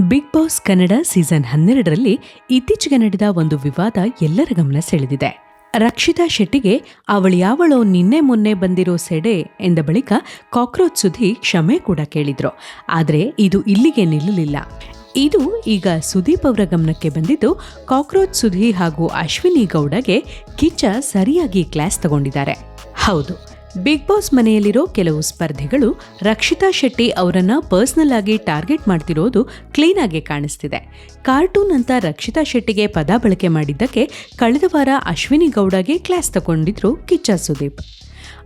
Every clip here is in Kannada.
ಬಿಗ್ ಬಾಸ್ ಕನ್ನಡ ಸೀಸನ್ ಹನ್ನೆರಡರಲ್ಲಿ ಇತ್ತೀಚೆಗೆ ನಡೆದ ಒಂದು ವಿವಾದ ಎಲ್ಲರ ಗಮನ ಸೆಳೆದಿದೆ. ರಕ್ಷಿತಾ ಶೆಟ್ಟಿಗೆ ಅವಳ್ಯಾವಳೋ ನಿನ್ನೆ ಮೊನ್ನೆ ಬಂದಿರೋ ಸೆಡೆ ಎಂದ ಬಳಿಕ ಕಾಕ್ರೋಚ್ ಸುದ್ದಿ ಕ್ಷಮೆ ಕೂಡ ಕೇಳಿದ್ರು. ಆದರೆ ಇದು ಇಲ್ಲಿಗೆ ನಿಲ್ಲಲಿಲ್ಲ. ಇದು ಈಗ ಸುದೀಪ್ ಅವರ ಗಮನಕ್ಕೆ ಬಂದಿದ್ದು ಕಾಕ್ರೋಚ್ ಸುಧಿ ಹಾಗೂ ಅಶ್ವಿನಿ ಗೌಡಗೆ ಕಿಚ್ಚ ಸರಿಯಾಗಿ ಕ್ಲಾಸ್ ತಗೊಂಡಿದ್ದಾರೆ. ಹೌದು ಬಿಗ್ ಬಾಸ್ ಮನೆಯಲ್ಲಿರೋ ಕೆಲವು ಸ್ಪರ್ಧಿಗಳು ರಕ್ಷಿತಾ ಶೆಟ್ಟಿ ಅವರನ್ನ ಪರ್ಸನಲ್ ಆಗಿ ಟಾರ್ಗೆಟ್ ಮಾಡ್ತಿರೋದು ಕ್ಲೀನ್ ಆಗಿ ಕಾಣಿಸ್ತಿದೆ. ಕಾರ್ಟೂನ್ ಅಂತ ರಕ್ಷಿತಾ ಶೆಟ್ಟಿಗೆ ಪದ ಬಳಕೆ ಮಾಡಿದ್ದಕ್ಕೆ ಕಳೆದ ವಾರ ಅಶ್ವಿನಿ ಗೌಡಗೆ ಕ್ಲಾಸ್ ತಗೊಂಡಿದ್ರು ಕಿಚ್ಚ ಸುದೀಪ್.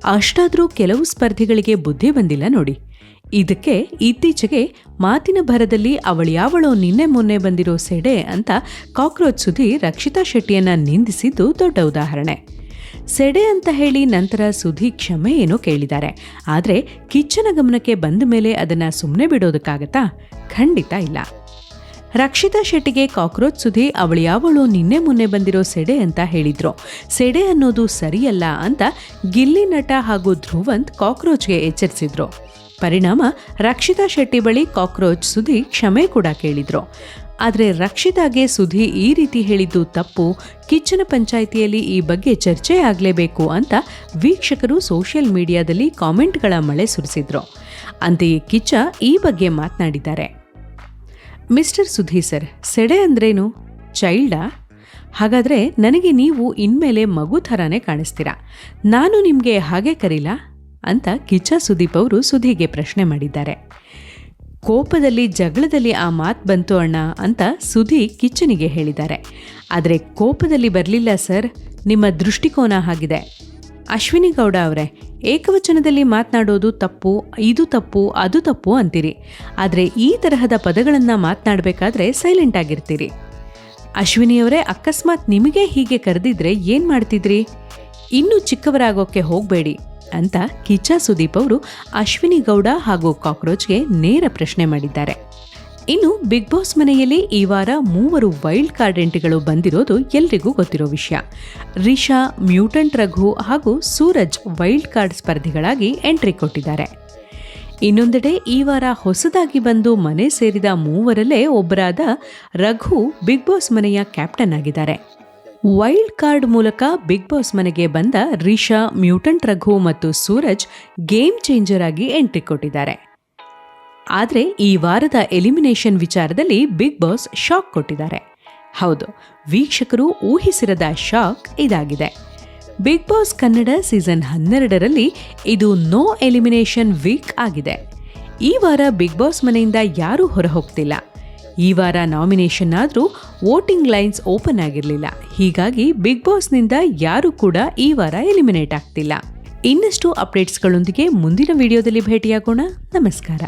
ಅಷ್ಟಾದರೂ ಕೆಲವು ಸ್ಪರ್ಧಿಗಳಿಗೆ ಬುದ್ಧಿ ಬಂದಿಲ್ಲ ನೋಡಿ. ಇದಕ್ಕೆ ಇತ್ತೀಚೆಗೆ ಮಾತಿನ ಭರದಲ್ಲಿ ಅವಳ್ಯಾವಳೋ ನಿನ್ನೆ ಮೊನ್ನೆ ಬಂದಿರೋ ಸೆಡೆ ಅಂತ ಕಾಕ್ರೋಚ್ ಸುದ್ದಿ ರಕ್ಷಿತಾ ಶೆಟ್ಟಿಯನ್ನ ನಿಂದಿಸಿದ್ದು ದೊಡ್ಡ ಉದಾಹರಣೆ. ಸೆಡೆ ಅಂತ ಹೇಳಿ ನಂತರ ಸುಧಿ ಕ್ಷಮೆ ಏನೋ ಕೇಳಿದ್ದಾರೆ. ಆದರೆ ಕಿಚ್ಚನ ಗಮನಕ್ಕೆ ಬಂದ ಮೇಲೆ ಅದನ್ನ ಸುಮ್ಮನೆ ಬಿಡೋದಕ್ಕಾಗತ್ತಾ? ಖಂಡಿತ ಇಲ್ಲ. ರಕ್ಷಿತಾ ಶೆಟ್ಟಿಗೆ ಕಾಕ್ರೋಚ್ ಸುಧಿ ಅವಳ್ಯಾವಳು ನಿನ್ನೆ ಮೊನ್ನೆ ಬಂದಿರೋ ಸೆಡೆ ಅಂತ ಹೇಳಿದ್ರು. ಸೆಡೆ ಅನ್ನೋದು ಸರಿಯಲ್ಲ ಅಂತ ಗಿಲ್ಲಿ ನಟ ಹಾಗೂ ಧ್ರುವಂತ್ ಕಾಕ್ರೋಚ್ಗೆ ಎಚ್ಚರಿಸಿದ್ರು. ಪರಿಣಾಮ ರಕ್ಷಿತಾ ಶೆಟ್ಟಿ ಬಳಿ ಕಾಕ್ರೋಚ್ ಸುಧಿ ಕ್ಷಮೆ ಕೂಡ ಕೇಳಿದ್ರು. ಆದರೆ ರಕ್ಷಿತಾಗೆ ಸುಧಿ ಈ ರೀತಿ ಹೇಳಿದ್ದು ತಪ್ಪು. ಕಿಚ್ಚನ ಪಂಚಾಯಿತಿಯಲ್ಲಿ ಈ ಬಗ್ಗೆ ಚರ್ಚೆ ಆಗಲೇಬೇಕು ಅಂತ ವೀಕ್ಷಕರು ಸೋಷಿಯಲ್ ಮೀಡಿಯಾದಲ್ಲಿ ಕಾಮೆಂಟ್ಗಳ ಮಳೆ ಸುರಿಸಿದ್ರು. ಅಂತೆಯೇ ಕಿಚ್ಚ ಈ ಬಗ್ಗೆ ಮಾತನಾಡಿದ್ದಾರೆ. ಮಿಸ್ಟರ್ ಸುಧಿ ಸರ್, ಸೆಡೆ ಅಂದ್ರೇನು? ಚೈಲ್ಡಾ? ಹಾಗಾದರೆ ನನಗೆ ನೀವು ಇನ್ಮೇಲೆ ಮಗು ಥರನೇ ಕಾಣಿಸ್ತೀರಾ? ನಾನು ನಿಮಗೆ ಹಾಗೆ ಕರೀಲಾ? ಅಂತ ಕಿಚ್ಚ ಸುದೀಪ್ ಅವರು ಸುಧಿಗೆ ಪ್ರಶ್ನೆ ಮಾಡಿದ್ದಾರೆ. ಕೋಪದಲ್ಲಿ ಜಗಳದಲ್ಲಿ ಆ ಮಾತು ಬಂತು ಅಣ್ಣ ಅಂತ ಸುಧಿ ಕಿಚ್ಚನಿಗೆ ಹೇಳಿದ್ದಾರೆ. ಆದರೆ ಕೋಪದಲ್ಲಿ ಬರಲಿಲ್ಲ ಸರ್, ನಿಮ್ಮ ದೃಷ್ಟಿಕೋನ ಆಗಿದೆ ಅಶ್ವಿನಿ ಗೌಡ ಅವರೇ, ಏಕವಚನದಲ್ಲಿ ಮಾತನಾಡೋದು ತಪ್ಪು, ಇದು ತಪ್ಪು, ಅದು ತಪ್ಪು ಅಂತೀರಿ. ಆದರೆ ಈ ತರಹದ ಪದಗಳನ್ನು ಮಾತನಾಡಬೇಕಾದ್ರೆ ಸೈಲೆಂಟ್ ಆಗಿರ್ತೀರಿ. ಅಶ್ವಿನಿಯವರೇ ಅಕಸ್ಮಾತ್ ನಿಮಗೆ ಹೀಗೆ ಕರೆದಿದ್ರೆ ಏನು ಮಾಡ್ತಿದ್ರಿ? ಇನ್ನೂ ಚಿಕ್ಕವರಾಗೋಕ್ಕೆ ಹೋಗಬೇಡಿ. ಅಂತ ಕಿಚ್ಚ ಸುದೀಪ್ ಅವರು ಅಶ್ವಿನಿ ಗೌಡ ಹಾಗೂ ಕಾಕ್ರೋಚ್ಗೆ ನೇರ ಪ್ರಶ್ನೆ ಮಾಡಿದ್ದಾರೆ. ಇನ್ನು ಬಿಗ್ ಬಾಸ್ ಮನೆಯಲ್ಲಿ ಈ ವಾರ ಮೂವರು ವೈಲ್ಡ್ ಕಾರ್ಡ್ ಎಂಟ್ರಿಗಳು ಬಂದಿರೋದು ಎಲ್ರಿಗೂ ಗೊತ್ತಿರೋ ವಿಷಯ. ರಿಷಾ, ಮ್ಯೂಟಂಟ್ ರಘು ಹಾಗೂ ಸೂರಜ್ ವೈಲ್ಡ್ ಕಾರ್ಡ್ ಸ್ಪರ್ಧಿಗಳಾಗಿ ಎಂಟ್ರಿ ಕೊಟ್ಟಿದ್ದಾರೆ. ಇನ್ನೊಂದೆಡೆ ಈ ವಾರ ಹೊಸದಾಗಿ ಬಂದು ಮನೆ ಸೇರಿದ ಮೂವರಲ್ಲೇ ಒಬ್ಬರಾದ ರಘು ಬಿಗ್ ಬಾಸ್ ಮನೆಯ ಕ್ಯಾಪ್ಟನ್ ಆಗಿದ್ದಾರೆ. ವೈಲ್ಡ್ ಕಾರ್ಡ್ ಮೂಲಕ ಬಿಗ್ ಬಾಸ್ ಮನೆಗೆ ಬಂದ ರಿಷಾ, ಮ್ಯೂಟಂಟ್ ರಘು ಮತ್ತು ಸೂರಜ್ ಗೇಮ್ ಚೇಂಜರ್ ಆಗಿ ಎಂಟ್ರಿ ಕೊಟ್ಟಿದ್ದಾರೆ. ಆದರೆ ಈ ವಾರದ ಎಲಿಮಿನೇಷನ್ ವಿಚಾರದಲ್ಲಿ ಬಿಗ್ ಬಾಸ್ ಶಾಕ್ ಕೊಟ್ಟಿದ್ದಾರೆ. ಹೌದು, ವೀಕ್ಷಕರು ಊಹಿಸಿರದ ಶಾಕ್ ಇದಾಗಿದೆ. ಬಿಗ್ ಬಾಸ್ ಕನ್ನಡ ಸೀಸನ್ ಹನ್ನೆರಡರಲ್ಲಿ ಇದು ನೋ ಎಲಿಮಿನೇಷನ್ ವೀಕ್ ಆಗಿದೆ. ಈ ವಾರ ಬಿಗ್ ಬಾಸ್ ಮನೆಯಿಂದ ಯಾರೂ ಹೊರಹೋಗ್ತಿಲ್ಲ. ಈ ವಾರ ನಾಮಿನೇಷನ್ ಆದರೂ ವೋಟಿಂಗ್ ಲೈನ್ಸ್ ಓಪನ್ ಆಗಿರಲಿಲ್ಲ. ಹೀಗಾಗಿ ಬಿಗ್ ಬಾಸ್ನಿಂದ ಯಾರೂ ಕೂಡ ಈ ವಾರ ಎಲಿಮಿನೇಟ್ ಆಗ್ತಿಲ್ಲ. ಇನ್ನಷ್ಟು ಅಪ್ಡೇಟ್ಸ್ಗಳೊಂದಿಗೆ ಮುಂದಿನ ವಿಡಿಯೋದಲ್ಲಿ ಭೇಟಿಯಾಗೋಣ. ನಮಸ್ಕಾರ.